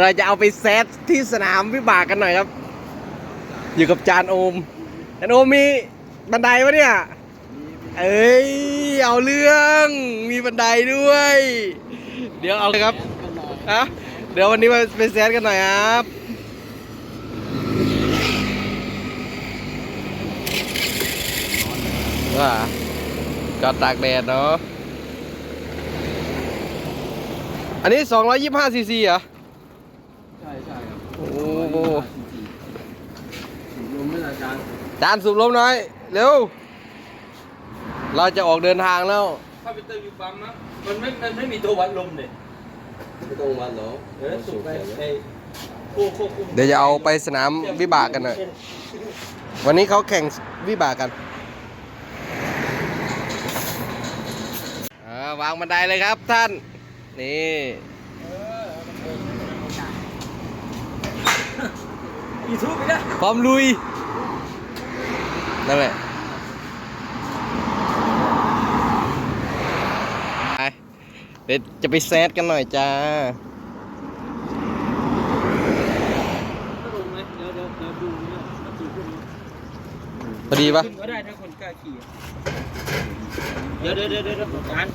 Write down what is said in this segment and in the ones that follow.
เราจะเอาไปแซดที่สนามวิบากกันหน่อยครับ อยู่กับจานโอมจานโอมมีบันไดปะเนี่ย เอ้ย เอาเรื่องมีบันไดด้วย เดี๋ยวเอาเลยครับฮะเดี๋ยววันนี้มาไปแซดกันหน่อยครับว่าจอดตากแดดเนาะอันนี้ 225ซีซีเหรอ ใช่ใช่ครับ โอ้โห ลมไม่ละ จานจานสูบลมหน่อย เร็ว เราจะออกเดินทางแล้ว ถ้าไปเติมอยู่ปั๊มนะมันไม่มันไม่มีตัววัดลมเนี่ยไม่ต้องวันหรอเออสูบไปไอ้โค้โค้คุมเดี๋ยวจะเอาไปสนามวิบากกันหน่อยวันนี้เขาแข่งวิบากกันอ่าวางบันไดเลยครับท่าน นี่ยูทูบไปนะพร้อมลุย นั่นแหละไปเดี๋ยวจะไปแซดกันหน่อยจ้าก็ลงไหมเดี๋ยวเดี๋ยวเดี๋ยวดูเนี่ยมันสูบขึ้นไหมพอดีปะขึ้นก็ได้ถ้าคนกล้าขี่ เดี๋ยวเดี๋ยวเดี๋ยวเดี๋ยวจาน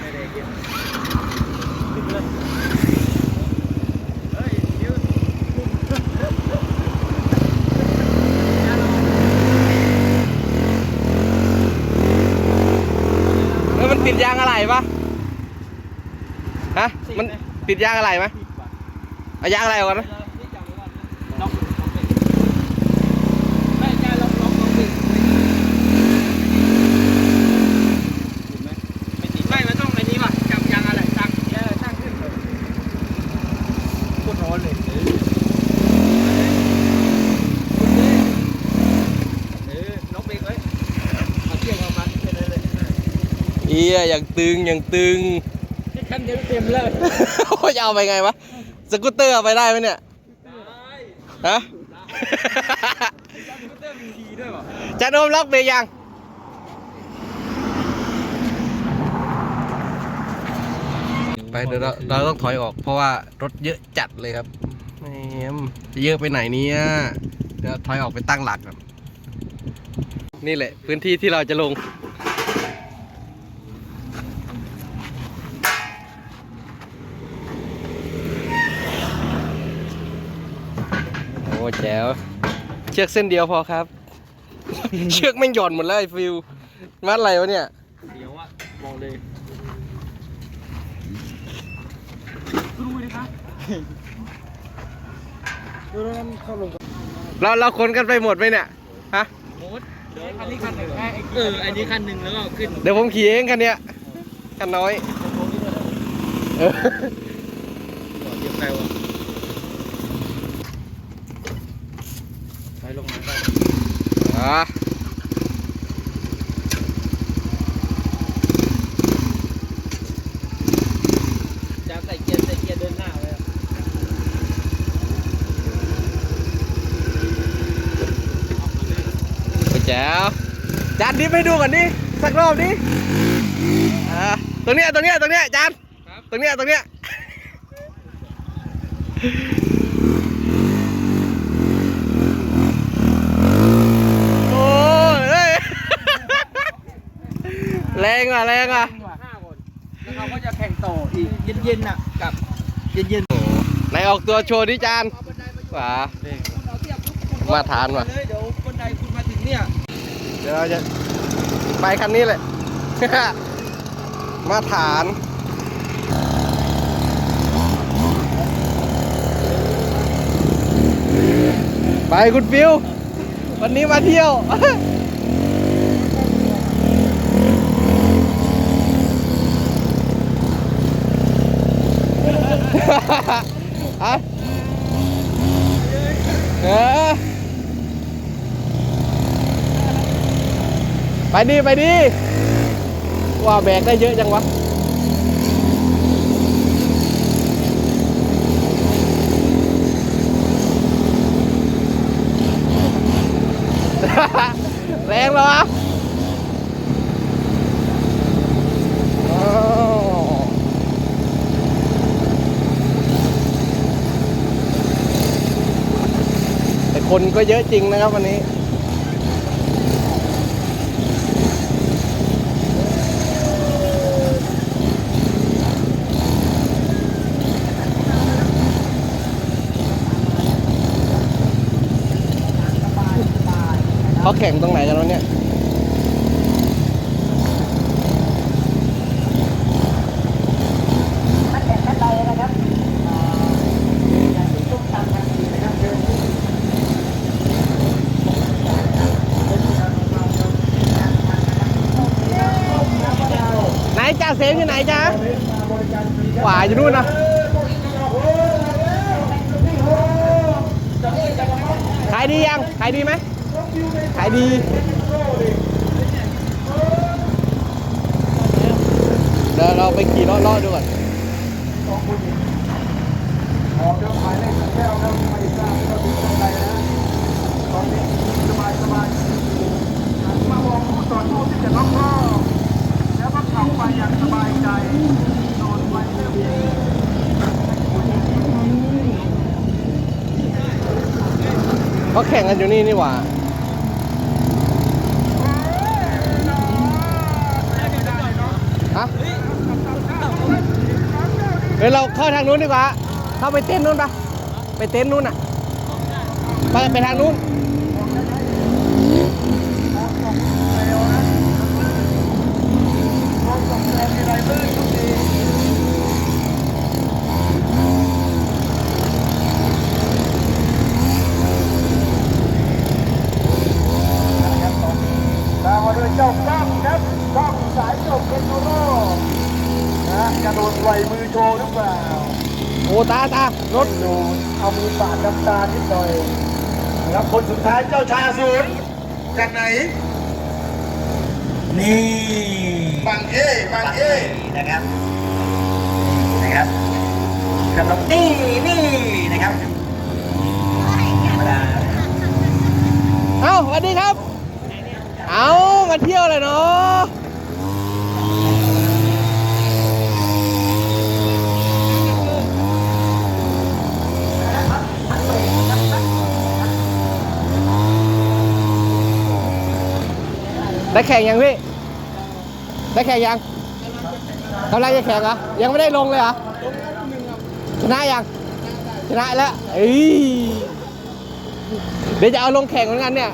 ไม่ได้เกี่ยวขึ้นเลยเฮ้ยเดี๋ยว เฮ้ยมัน ติดยางอะไรปะฮะมันติดยางอะไรไหมเอายางอะไรก่อนนะ นี่จำไว้ก่อนนะล็อกล็อกเบรกไม่ใช่ล็อกล็อกล็อกเบรกติดไหมไม่ติดไม่มันต้องไอ้นี้ว่ะจับยางอะไรตั้งเออตั้งขึ้นเลยโคตรร้อนเลยเออเออล็อกเบรกไว้เอาเชือกเอามัดไปเลยเลย เอียอย่างตึงอย่างตึงนี่คันเดียวเต็มเลยว่าจะเอาไปไงวะสกูตเตอร์เอาไปได้ไหมเนี่ยได้ฮะจับสกูตเตอร์มีทีด้วยวะจานโอมล็อกเบรกยังไปเดี๋ยวเราเราต้องถอยออกเพราะว่ารถเยอะจัดเลยครับแหมจะเยอะไปไหนเนี่ยเดี๋ยวถอยออกไปตั้งหลักครับนี่แหละ พื้นที่ที่เราจะลง โอ้แจ๋วเชือกเส้นเดียวพอครับ เชือกไม่งหย่อนหมดแล้วไอ้ฟิวมัดอะไรวะเนี่ยเดี๋ยวอะมองเลยดูดิครับดูแล้วมันเข้าลงเราเราคนกันไปหมดไหมเนี่ยฮะโมดเดี๋ยวอันนี้คันหนึ่งเอออันนี้คันหนึ่งแล้วก็ขึ้นเดี๋ยวผมขี่เองคันเนี้ยคันน้อยเออเดี๋ยวไปวะ ไปลงมาได้อะจะใส่เกียร์ใส่เกียร์เดินหน้าเลยโอ้แจ๋วจานดิฟให้ดูก่อนดิสักรอบดิอ่าตรงเนี้ยตรงเนี้ยตรงเนี้ยจานครับตรงเนี้ยตรงเนี้ยโอ้ยเฮ้ย แรงอะแรงอะห้าคนแล้วเขาก็จะแข่งต่ออีกเย็นๆน่ะกับเย็นๆไหนออกตัวโชว์ดิจานขวามาทานว่ะเลยเดี๋ยวบันไดคุณมาถึงเนี่ยเดี๋ยวเราจะไปคันนี้เลยมาฐานไปคุณฟิว วันนี้มาเที่ยว อะเออไปดิไปดิว่าแบกได้เยอะจังวะแรงเหรอวะอ้าว คนก็เยอะจริงนะครับวันนี้ เขาแข่งตรงไหนกันวะเนี่ย นักแข่งท่านใดนะครับเอ่ออยากเห็นส้มตำทันทีนะครับเชิญที่ ไหน จ่าเซมอยู่ไหนจ๊ะหวายอยู่นู่นนะขายดียังขายดีไหมขายดีเดี๋ยวเราไปขี่เลาะๆดูก่อนสบายสบายมามองผู้ต่อสู้ที่จะล็อกรอ บแล้วก็ขับไปอย่างสบายใจโดนไปเรื่อยๆเขาแข่งกันอยู่นี่นี่หว่าฮะเฮ้ยเราเข้าทางนู้นดีกว่า เข้าไปเต้นนู้นปะไปเต้นนู้นอะ ไปไปทางนู้น ตามมาด้วย เจ้ากล้องครับกล้องสายจบเป็นโนโร่นะกระโดดไหวมือโชว์หรือเปล่าโอ้ตาตารถโดนเอามือปาดน้ำตานิดหน่อยนะครับคนสุดท้ายเจ้าชายอสูรจากไหน นี่ บังเอ้บังเอ้นะครับนะครับกำลังนี่นี่นะครับธรรมดาเอ้าสวัสดีครับ เอามาเที่ยวเลยเนาะได้แข่งยังพี่ ได้แข่งยังกำลังจะแข่งเหรอยังไม่ได้ลงเลยเหรอชนะยังชนะแล้วเอ้ยเดี๋ยวจะเอาลงแข่งเหมือนกันเนี่ย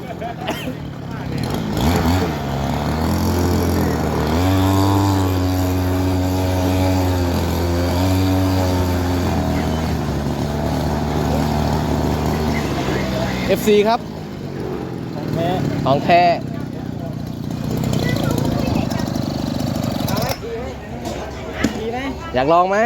FC ครับ ของแท้ อยากลองไหม